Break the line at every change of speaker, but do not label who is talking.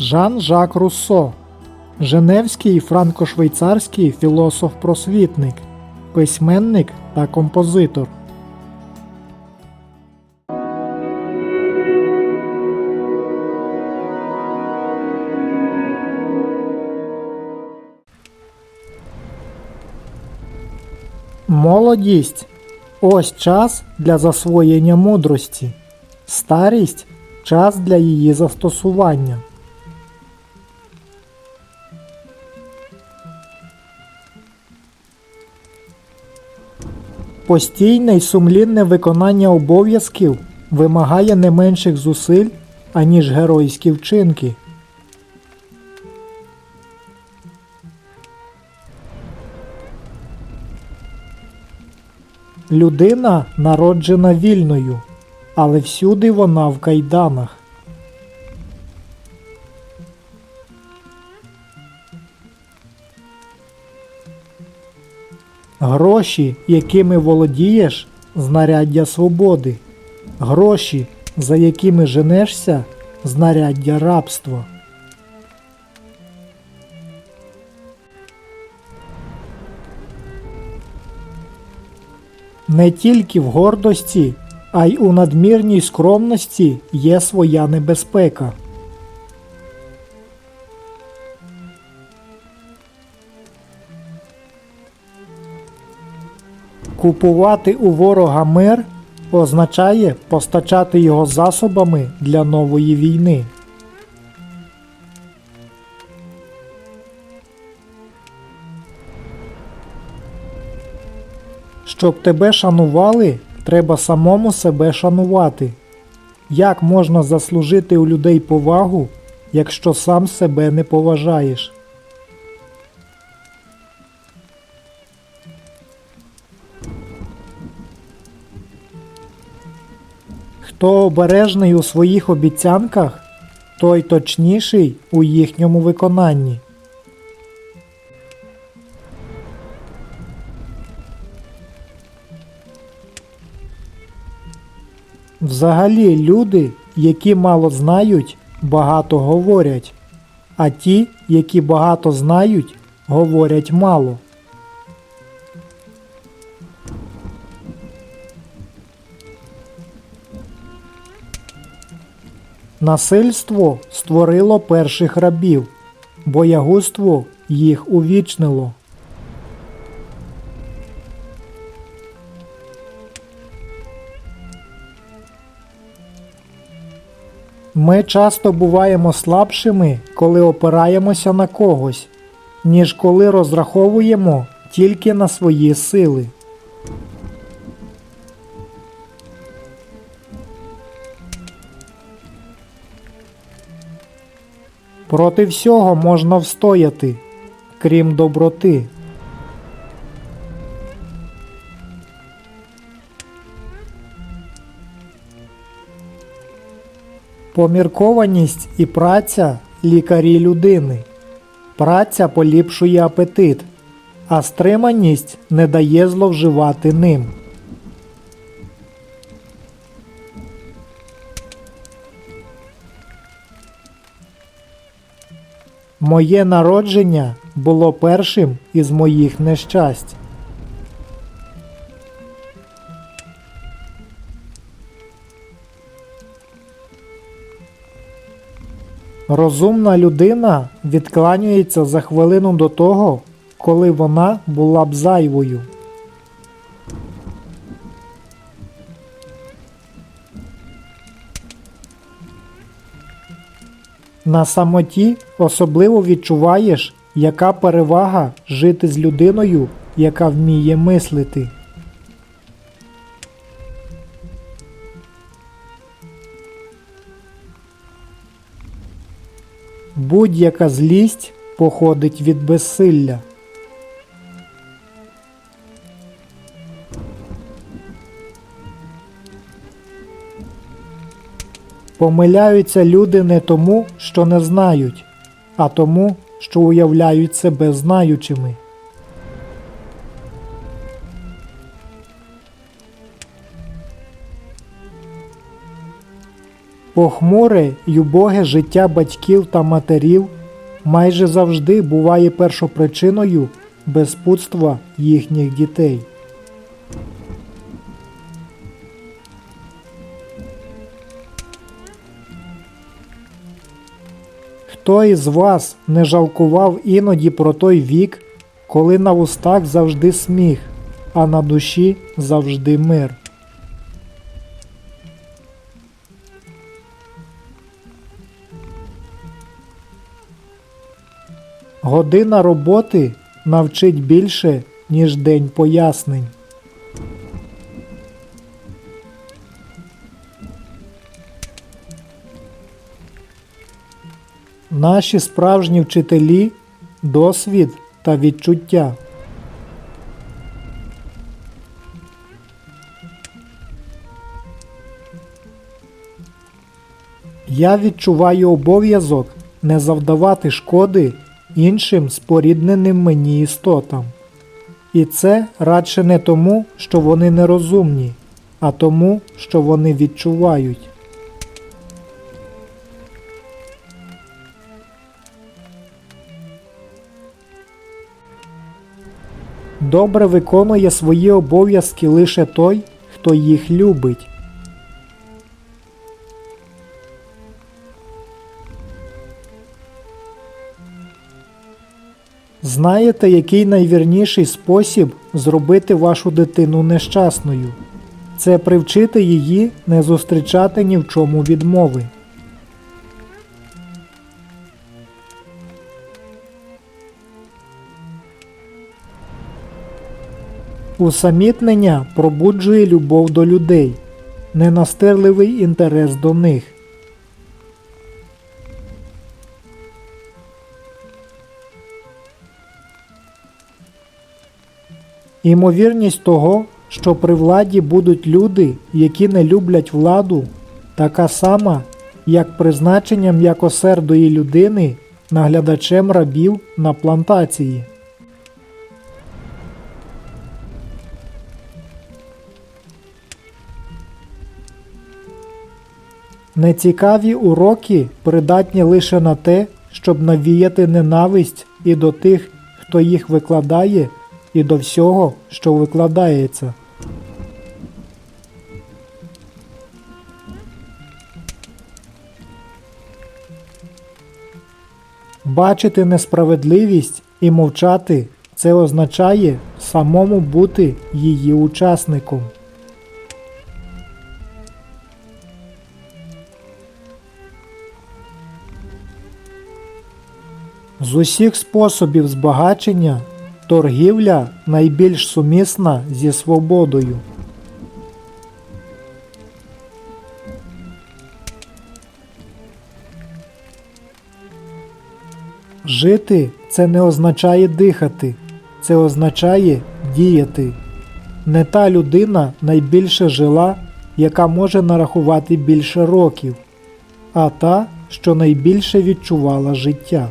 Жан-Жак Руссо, Женевський франко-швейцарський філософ-просвітник, письменник та композитор. Молодість ось час для засвоєння мудрості, старість час для її застосування. Постійне й сумлінне виконання обов'язків вимагає не менших зусиль, аніж геройські вчинки. Людина народжена вільною, але всюди вона в кайданах. Гроші, якими володієш, знаряддя свободи. Гроші, за якими женешся, знаряддя рабства. Не тільки в гордості, а й у надмірній скромності є своя небезпека. Купувати у ворога мир означає постачати його засобами для нової війни. Щоб тебе шанували, треба самому себе шанувати. Як можна заслужити у людей повагу, якщо сам себе не поважаєш? Хто обережний у своїх обіцянках, той точніший у їхньому виконанні. Взагалі люди, які мало знають, багато говорять, а ті, які багато знають, говорять мало. Насильство створило перших рабів, боягузтво їх увічнило. Ми часто буваємо слабшими, коли опираємося на когось, ніж коли розраховуємо тільки на свої сили. Проти всього можна встояти, крім доброти. Поміркованість і праця лікарі людини. Праця поліпшує апетит, а стриманість не дає зловживати ним. Моє народження було першим із моїх нещасть. Розумна людина відкланюється за хвилину до того, коли вона була б зайвою. На самоті особливо відчуваєш, яка перевага жити з людиною, яка вміє мислити. Будь-яка злість походить від безсилля. Помиляються люди не тому, що не знають, а тому, що уявляють себе знаючими. Похмуре й убоге життя батьків та матерів майже завжди буває першопричиною безпутства їхніх дітей. Хто із вас не жалкував іноді про той вік, коли на устах завжди сміх, а на душі завжди мир? Година роботи навчить більше, ніж день пояснень. Наші справжні вчителі досвід та відчуття. Я відчуваю обов'язок не завдавати шкоди іншим спорідненим мені істотам. І це радше не тому, що вони нерозумні, а тому, що вони відчувають. Добре виконує свої обов'язки лише той, хто їх любить. Знаєте, який найвірніший спосіб зробити вашу дитину нещасною? Це привчити її не зустрічати ні в чому відмови. Усамітнення пробуджує любов до людей, ненастирливий інтерес до них. Імовірність того, що при владі будуть люди, які не люблять владу, така сама, як призначення м'якосердої людини наглядачем рабів на плантації. Нецікаві уроки придатні лише на те, щоб навіяти ненависть і до тих, хто їх викладає, і до всього, що викладається. Бачити несправедливість і мовчати це означає самому бути її учасником. З усіх способів збагачення торгівля найбільш сумісна зі свободою. Жити це не означає дихати, це означає діяти. Не та людина найбільше жила, яка може нарахувати більше років, а та, що найбільше відчувала життя.